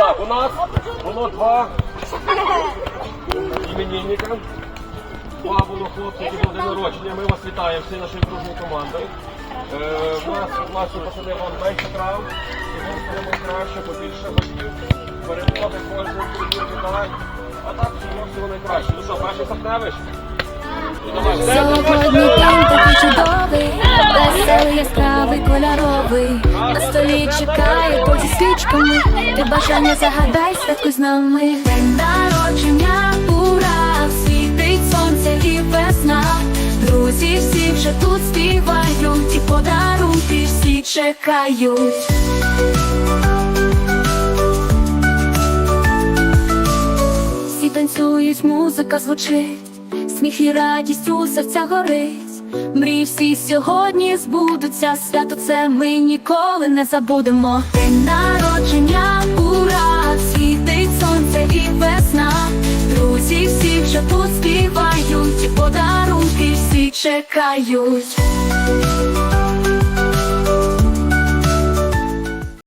Так, у нас було два іменинника. Два було хлопці, які були народження. Ми вас вітаємо всі нашою дружною командою. Е, у нас власне посадив вам менше трав, станемо краще, побільше голів, перемоги кожного турніру вітань. А так всього всього найкраще. Ну що, перший Сахневич? Ну, Сьогодні день такий чудовий, веселий, яскравий, кольоровий. На столі чекає бажання загадай, святкуй з нами. День народження, ура! Світить сонце і весна. Друзі всі вже тут співають, і подарунки всі чекають. Всі танцюють, музика звучить, сміх і радість у серця горить. Мрії всі сьогодні збудуться, свято це ми ніколи не забудемо. День народження, чекають.